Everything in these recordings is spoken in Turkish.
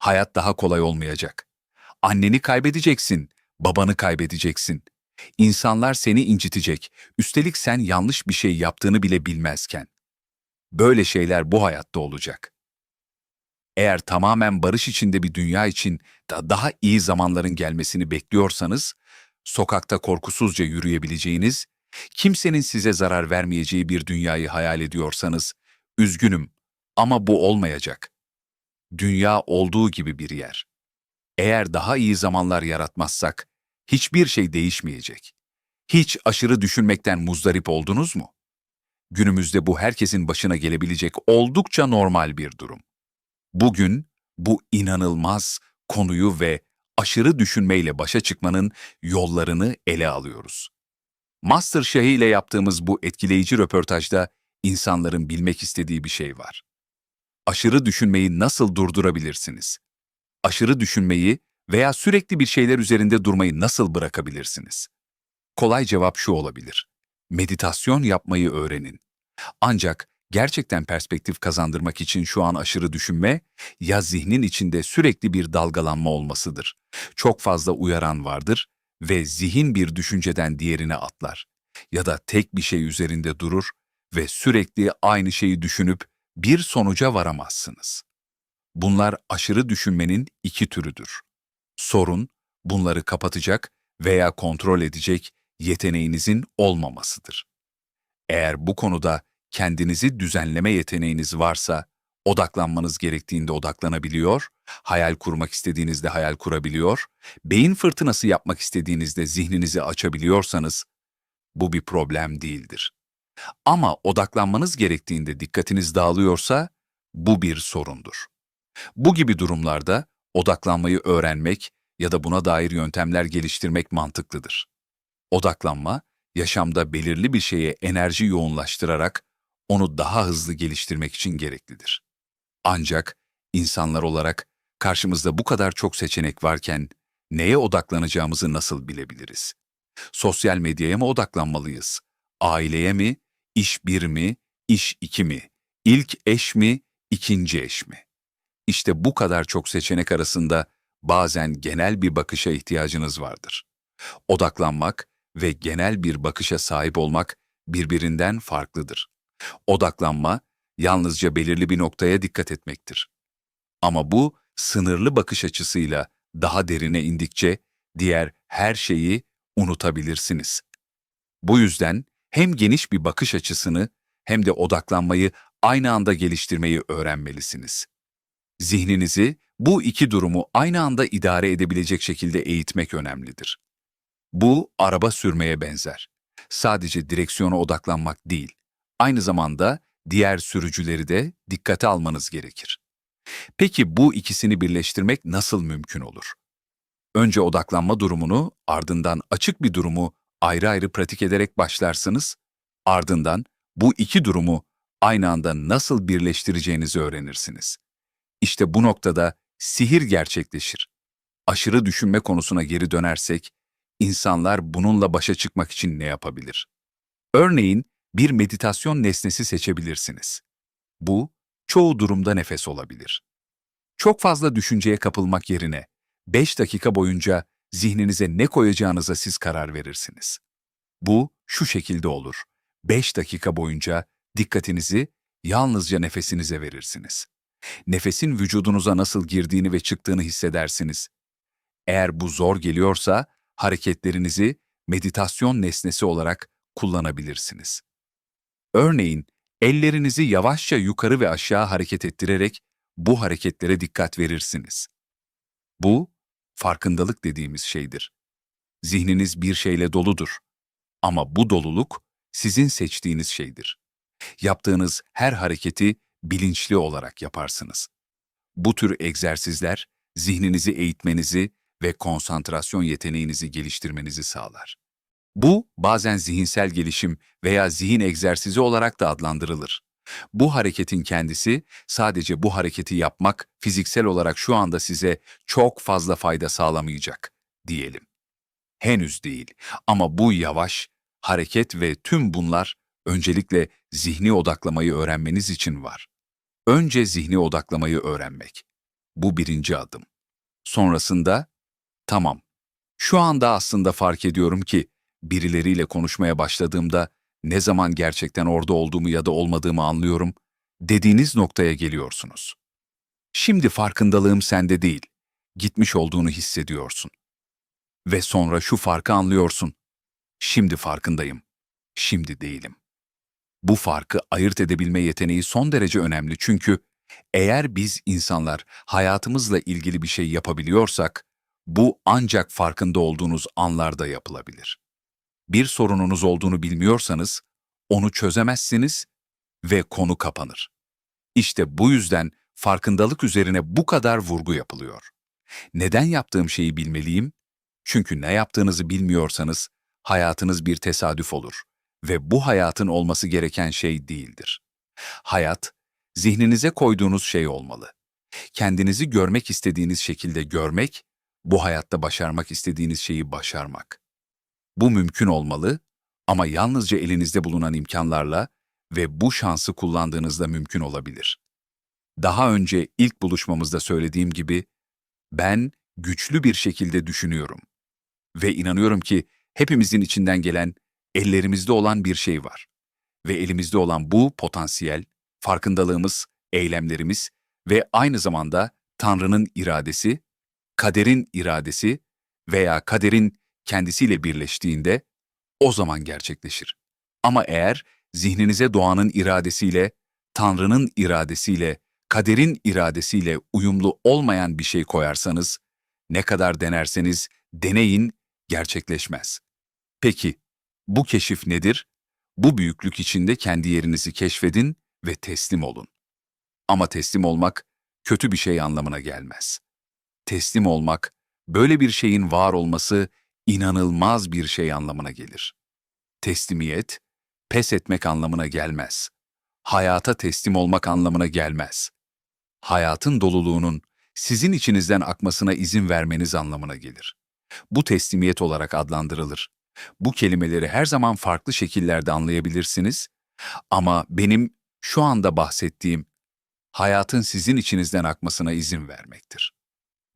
hayat daha kolay olmayacak. Anneni kaybedeceksin, babanı kaybedeceksin. İnsanlar seni incitecek, üstelik sen yanlış bir şey yaptığını bile bilmezken. Böyle şeyler bu hayatta olacak. Eğer tamamen barış içinde bir dünya için da daha iyi zamanların gelmesini bekliyorsanız, sokakta korkusuzca yürüyebileceğiniz, kimsenin size zarar vermeyeceği bir dünyayı hayal ediyorsanız, üzgünüm ama bu olmayacak. Dünya olduğu gibi bir yer. Eğer daha iyi zamanlar yaratmazsak, hiçbir şey değişmeyecek. Hiç aşırı düşünmekten muzdarip oldunuz mu? Günümüzde bu herkesin başına gelebilecek oldukça normal bir durum. Bugün bu inanılmaz konuyu ve aşırı düşünmeyle başa çıkmanın yollarını ele alıyoruz. Master Şahi ile yaptığımız bu etkileyici röportajda insanların bilmek istediği bir şey var. Aşırı düşünmeyi nasıl durdurabilirsiniz? Aşırı düşünmeyi veya sürekli bir şeyler üzerinde durmayı nasıl bırakabilirsiniz? Kolay cevap şu olabilir. Meditasyon yapmayı öğrenin. Ancak gerçekten perspektif kazandırmak için şu an aşırı düşünme ya zihnin içinde sürekli bir dalgalanma olmasıdır. Çok fazla uyaran vardır ve zihin bir düşünceden diğerine atlar. Ya da tek bir şey üzerinde durur ve sürekli aynı şeyi düşünüp bir sonuca varamazsınız. Bunlar aşırı düşünmenin iki türüdür. Sorun, bunları kapatacak veya kontrol edecek yeteneğinizin olmamasıdır. Eğer bu konuda kendinizi düzenleme yeteneğiniz varsa, odaklanmanız gerektiğinde odaklanabiliyor, hayal kurmak istediğinizde hayal kurabiliyor, beyin fırtınası yapmak istediğinizde zihninizi açabiliyorsanız, bu bir problem değildir. Ama odaklanmanız gerektiğinde dikkatiniz dağılıyorsa, bu bir sorundur. Bu gibi durumlarda odaklanmayı öğrenmek ya da buna dair yöntemler geliştirmek mantıklıdır. Odaklanma, yaşamda belirli bir şeye enerji yoğunlaştırarak onu daha hızlı geliştirmek için gereklidir. Ancak insanlar olarak karşımızda bu kadar çok seçenek varken neye odaklanacağımızı nasıl bilebiliriz? Sosyal medyaya mı odaklanmalıyız? Aileye mi? İş bir mi? İş iki mi? İlk eş mi? İkinci eş mi? İşte bu kadar çok seçenek arasında bazen genel bir bakışa ihtiyacınız vardır. Odaklanmak ve genel bir bakışa sahip olmak birbirinden farklıdır. Odaklanma, yalnızca belirli bir noktaya dikkat etmektir. Ama bu, sınırlı bakış açısıyla daha derine indikçe diğer her şeyi unutabilirsiniz. Bu yüzden hem geniş bir bakış açısını hem de odaklanmayı aynı anda geliştirmeyi öğrenmelisiniz. Zihninizi bu iki durumu aynı anda idare edebilecek şekilde eğitmek önemlidir. Bu araba sürmeye benzer. Sadece direksiyona odaklanmak değil, aynı zamanda diğer sürücüleri de dikkate almanız gerekir. Peki bu ikisini birleştirmek nasıl mümkün olur? Önce odaklanma durumunu, ardından açık bir durumu ayrı ayrı pratik ederek başlarsınız, ardından bu iki durumu aynı anda nasıl birleştireceğinizi öğrenirsiniz. İşte bu noktada sihir gerçekleşir. Aşırı düşünme konusuna geri dönersek, insanlar bununla başa çıkmak için ne yapabilir? Örneğin bir meditasyon nesnesi seçebilirsiniz. Bu, çoğu durumda nefes olabilir. Çok fazla düşünceye kapılmak yerine 5 dakika boyunca zihninize ne koyacağınıza siz karar verirsiniz. Bu şu şekilde olur. 5 dakika boyunca dikkatinizi yalnızca nefesinize verirsiniz. Nefesin vücudunuza nasıl girdiğini ve çıktığını hissedersiniz. Eğer bu zor geliyorsa hareketlerinizi meditasyon nesnesi olarak kullanabilirsiniz. Örneğin ellerinizi yavaşça yukarı ve aşağı hareket ettirerek bu hareketlere dikkat verirsiniz. Bu farkındalık dediğimiz şeydir. Zihniniz bir şeyle doludur. Ama bu doluluk sizin seçtiğiniz şeydir. Yaptığınız her hareketi bilinçli olarak yaparsınız. Bu tür egzersizler zihninizi eğitmenizi ve konsantrasyon yeteneğinizi geliştirmenizi sağlar. Bu bazen zihinsel gelişim veya zihin egzersizi olarak da adlandırılır. Bu hareketin kendisi sadece bu hareketi yapmak fiziksel olarak şu anda size çok fazla fayda sağlamayacak diyelim. Henüz değil ama bu yavaş hareket ve tüm bunlar öncelikle zihni odaklamayı öğrenmeniz için var. Önce zihni odaklamayı öğrenmek. Bu birinci adım. Sonrasında, tamam, şu anda aslında fark ediyorum ki birileriyle konuşmaya başladığımda ne zaman gerçekten orada olduğumu ya da olmadığımı anlıyorum dediğiniz noktaya geliyorsunuz. Şimdi farkındalığım sende değil, gitmiş olduğunu hissediyorsun. Ve sonra şu farkı anlıyorsun. Şimdi farkındayım, şimdi değilim. Bu farkı ayırt edebilme yeteneği son derece önemli çünkü eğer biz insanlar hayatımızla ilgili bir şey yapabiliyorsak, bu ancak farkında olduğunuz anlarda yapılabilir. Bir sorununuz olduğunu bilmiyorsanız, onu çözemezsiniz ve konu kapanır. İşte bu yüzden farkındalık üzerine bu kadar vurgu yapılıyor. Neden yaptığım şeyi bilmeliyim? Çünkü ne yaptığınızı bilmiyorsanız hayatınız bir tesadüf olur ve bu hayatın olması gereken şey değildir. Hayat, zihninize koyduğunuz şey olmalı. Kendinizi görmek istediğiniz şekilde görmek, bu hayatta başarmak istediğiniz şeyi başarmak. Bu mümkün olmalı ama yalnızca elinizde bulunan imkanlarla ve bu şansı kullandığınızda mümkün olabilir. Daha önce ilk buluşmamızda söylediğim gibi, ben güçlü bir şekilde düşünüyorum. Ve inanıyorum ki hepimizin içinden gelen, ellerimizde olan bir şey var. Ve elimizde olan bu potansiyel, farkındalığımız, eylemlerimiz ve aynı zamanda Tanrı'nın iradesi, kaderin iradesi veya kaderin kendisiyle birleştiğinde o zaman gerçekleşir. Ama eğer zihninize doğanın iradesiyle, Tanrı'nın iradesiyle, kaderin iradesiyle uyumlu olmayan bir şey koyarsanız, ne kadar denerseniz deneyin gerçekleşmez. Peki, bu keşif nedir? Bu büyüklük içinde kendi yerinizi keşfedin ve teslim olun. Ama teslim olmak kötü bir şey anlamına gelmez. Teslim olmak, böyle bir şeyin var olması inanılmaz bir şey anlamına gelir. Teslimiyet, pes etmek anlamına gelmez. Hayata teslim olmak anlamına gelmez. Hayatın doluluğunun sizin içinizden akmasına izin vermeniz anlamına gelir. Bu teslimiyet olarak adlandırılır. Bu kelimeleri her zaman farklı şekillerde anlayabilirsiniz ama benim şu anda bahsettiğim hayatın sizin içinizden akmasına izin vermektir.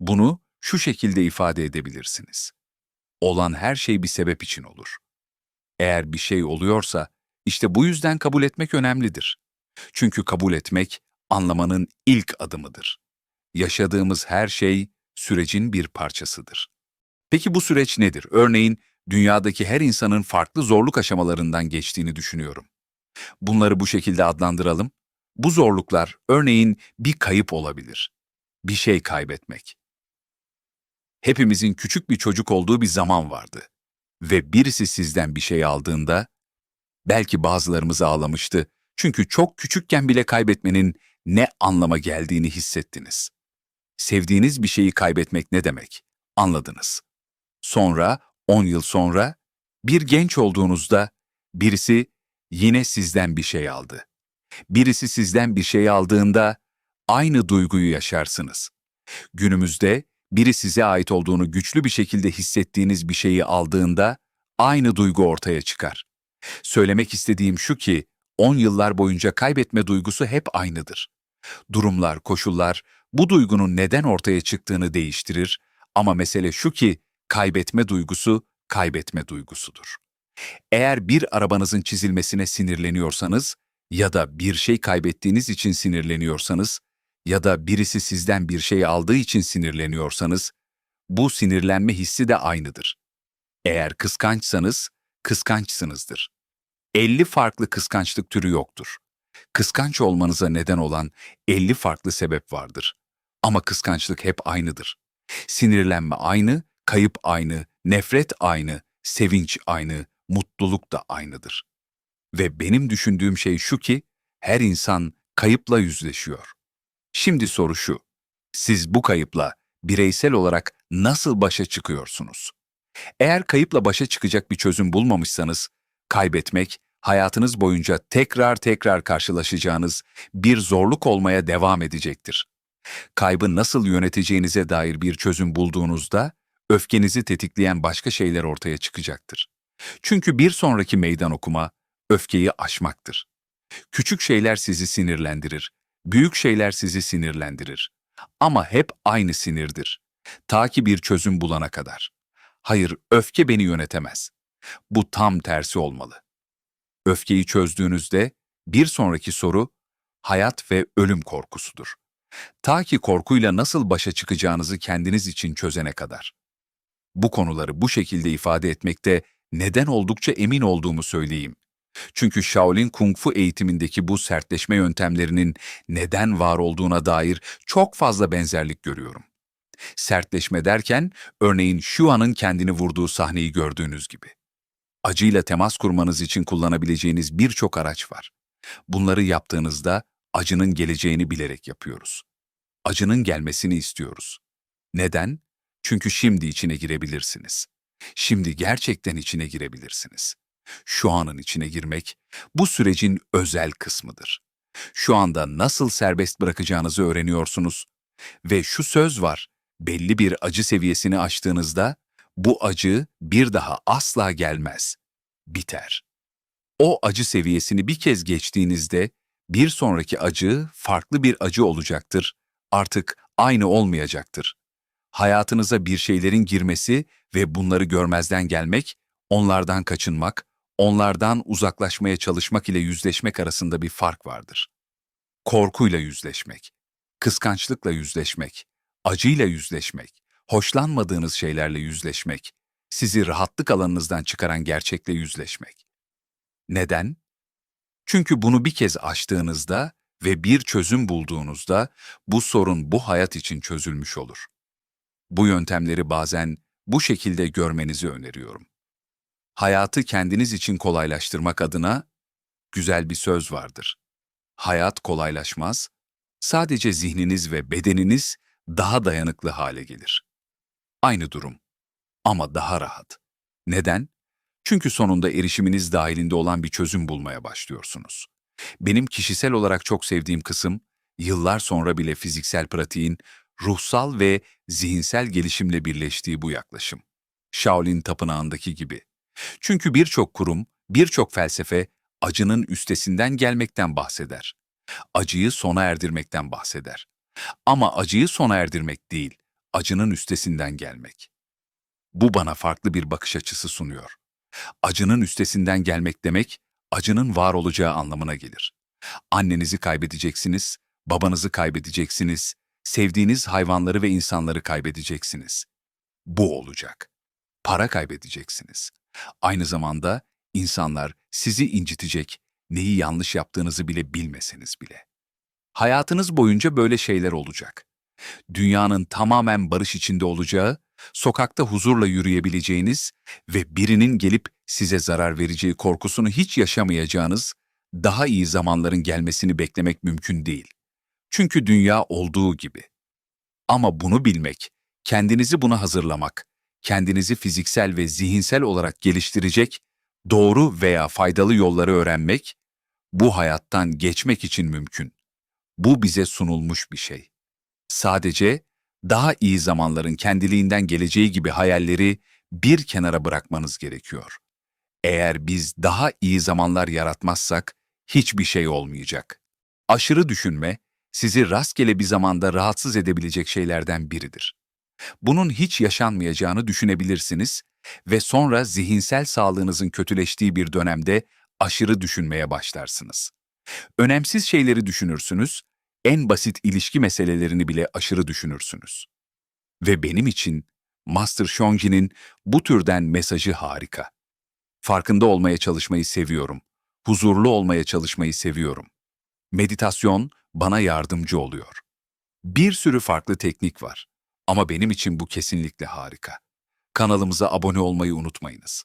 Bunu şu şekilde ifade edebilirsiniz. Olan her şey bir sebep için olur. Eğer bir şey oluyorsa, işte bu yüzden kabul etmek önemlidir. Çünkü kabul etmek, anlamanın ilk adımıdır. Yaşadığımız her şey, sürecin bir parçasıdır. Peki bu süreç nedir? Örneğin, dünyadaki her insanın farklı zorluk aşamalarından geçtiğini düşünüyorum. Bunları bu şekilde adlandıralım. Bu zorluklar, örneğin bir kayıp olabilir. Bir şey kaybetmek. Hepimizin küçük bir çocuk olduğu bir zaman vardı. Ve birisi sizden bir şey aldığında, belki bazılarımız ağlamıştı çünkü çok küçükken bile kaybetmenin ne anlama geldiğini hissettiniz. Sevdiğiniz bir şeyi kaybetmek ne demek? Anladınız. Sonra, 10 yıl sonra, bir genç olduğunuzda birisi yine sizden bir şey aldı. Birisi sizden bir şey aldığında aynı duyguyu yaşarsınız. Günümüzde biri size ait olduğunu güçlü bir şekilde hissettiğiniz bir şeyi aldığında aynı duygu ortaya çıkar. Söylemek istediğim şu ki 10 yıllar boyunca kaybetme duygusu hep aynıdır. Durumlar, koşullar bu duygunun neden ortaya çıktığını değiştirir ama mesele şu ki kaybetme duygusu kaybetme duygusudur. Eğer bir arabanızın çizilmesine sinirleniyorsanız ya da bir şey kaybettiğiniz için sinirleniyorsanız ya da birisi sizden bir şey aldığı için sinirleniyorsanız, bu sinirlenme hissi de aynıdır. Eğer kıskançsanız, kıskançsınızdır. 50 farklı kıskançlık türü yoktur. Kıskanç olmanıza neden olan 50 farklı sebep vardır. Ama kıskançlık hep aynıdır. Sinirlenme aynı, kayıp aynı, nefret aynı, sevinç aynı, mutluluk da aynıdır. Ve benim düşündüğüm şey şu ki, her insan kayıpla yüzleşiyor. Şimdi soru şu, siz bu kayıpla bireysel olarak nasıl başa çıkıyorsunuz? Eğer kayıpla başa çıkacak bir çözüm bulmamışsanız, kaybetmek, hayatınız boyunca tekrar tekrar karşılaşacağınız bir zorluk olmaya devam edecektir. Kaybı nasıl yöneteceğinize dair bir çözüm bulduğunuzda, öfkenizi tetikleyen başka şeyler ortaya çıkacaktır. Çünkü bir sonraki meydan okuma, öfkeyi aşmaktır. Küçük şeyler sizi sinirlendirir, büyük şeyler sizi sinirlendirir. Ama hep aynı sinirdir. Ta ki bir çözüm bulana kadar. Hayır, öfke beni yönetemez. Bu tam tersi olmalı. Öfkeyi çözdüğünüzde bir sonraki soru hayat ve ölüm korkusudur. Ta ki korkuyla nasıl başa çıkacağınızı kendiniz için çözene kadar. Bu konuları bu şekilde ifade etmekte neden oldukça emin olduğumu söyleyeyim. Çünkü Shaolin Kung Fu eğitimindeki bu sertleşme yöntemlerinin neden var olduğuna dair çok fazla benzerlik görüyorum. Sertleşme derken örneğin Shua'nın kendini vurduğu sahneyi gördüğünüz gibi. Acıyla temas kurmanız için kullanabileceğiniz birçok araç var. Bunları yaptığınızda acının geleceğini bilerek yapıyoruz. Acının gelmesini istiyoruz. Neden? Çünkü şimdi içine girebilirsiniz. Şimdi gerçekten içine girebilirsiniz. Şu anın içine girmek bu sürecin özel kısmıdır. Şu anda nasıl serbest bırakacağınızı öğreniyorsunuz ve şu söz var. Belli bir acı seviyesini aştığınızda bu acı bir daha asla gelmez. Biter. O acı seviyesini bir kez geçtiğinizde bir sonraki acı farklı bir acı olacaktır. Artık aynı olmayacaktır. Hayatınıza bir şeylerin girmesi ve bunları görmezden gelmek, onlardan kaçınmak, onlardan uzaklaşmaya çalışmak ile yüzleşmek arasında bir fark vardır. Korkuyla yüzleşmek, kıskançlıkla yüzleşmek, acıyla yüzleşmek, hoşlanmadığınız şeylerle yüzleşmek, sizi rahatlık alanınızdan çıkaran gerçekle yüzleşmek. Neden? Çünkü bunu bir kez aştığınızda ve bir çözüm bulduğunuzda bu sorun bu hayat için çözülmüş olur. Bu yöntemleri bazen bu şekilde görmenizi öneriyorum. Hayatı kendiniz için kolaylaştırmak adına güzel bir söz vardır. Hayat kolaylaşmaz, sadece zihniniz ve bedeniniz daha dayanıklı hale gelir. Aynı durum ama daha rahat. Neden? Çünkü sonunda erişiminiz dahilinde olan bir çözüm bulmaya başlıyorsunuz. Benim kişisel olarak çok sevdiğim kısım, yıllar sonra bile fiziksel pratiğin ruhsal ve zihinsel gelişimle birleştiği bu yaklaşım. Shaolin Tapınağı'ndaki gibi. Çünkü birçok kurum, birçok felsefe acının üstesinden gelmekten bahseder. Acıyı sona erdirmekten bahseder. Ama acıyı sona erdirmek değil, acının üstesinden gelmek. Bu bana farklı bir bakış açısı sunuyor. Acının üstesinden gelmek demek, acının var olacağı anlamına gelir. Annenizi kaybedeceksiniz, babanızı kaybedeceksiniz, sevdiğiniz hayvanları ve insanları kaybedeceksiniz. Bu olacak. Para kaybedeceksiniz. Aynı zamanda insanlar sizi incitecek, neyi yanlış yaptığınızı bile bilmeseniz bile. Hayatınız boyunca böyle şeyler olacak. Dünyanın tamamen barış içinde olacağı, sokakta huzurla yürüyebileceğiniz ve birinin gelip size zarar vereceği korkusunu hiç yaşamayacağınız, daha iyi zamanların gelmesini beklemek mümkün değil. Çünkü dünya olduğu gibi. Ama bunu bilmek, kendinizi buna hazırlamak, kendinizi fiziksel ve zihinsel olarak geliştirecek, doğru veya faydalı yolları öğrenmek, bu hayattan geçmek için mümkün. Bu bize sunulmuş bir şey. Sadece daha iyi zamanların kendiliğinden geleceği gibi hayalleri bir kenara bırakmanız gerekiyor. Eğer biz daha iyi zamanlar yaratmazsak hiçbir şey olmayacak. Aşırı düşünme sizi rastgele bir zamanda rahatsız edebilecek şeylerden biridir. Bunun hiç yaşanmayacağını düşünebilirsiniz ve sonra zihinsel sağlığınızın kötüleştiği bir dönemde aşırı düşünmeye başlarsınız. Önemsiz şeyleri düşünürsünüz, en basit ilişki meselelerini bile aşırı düşünürsünüz. Ve benim için Master Shonji'nin bu türden mesajı harika. Farkında olmaya çalışmayı seviyorum. Huzurlu olmaya çalışmayı seviyorum. Meditasyon bana yardımcı oluyor. Bir sürü farklı teknik var ama benim için bu kesinlikle harika. Kanalımıza abone olmayı unutmayınız.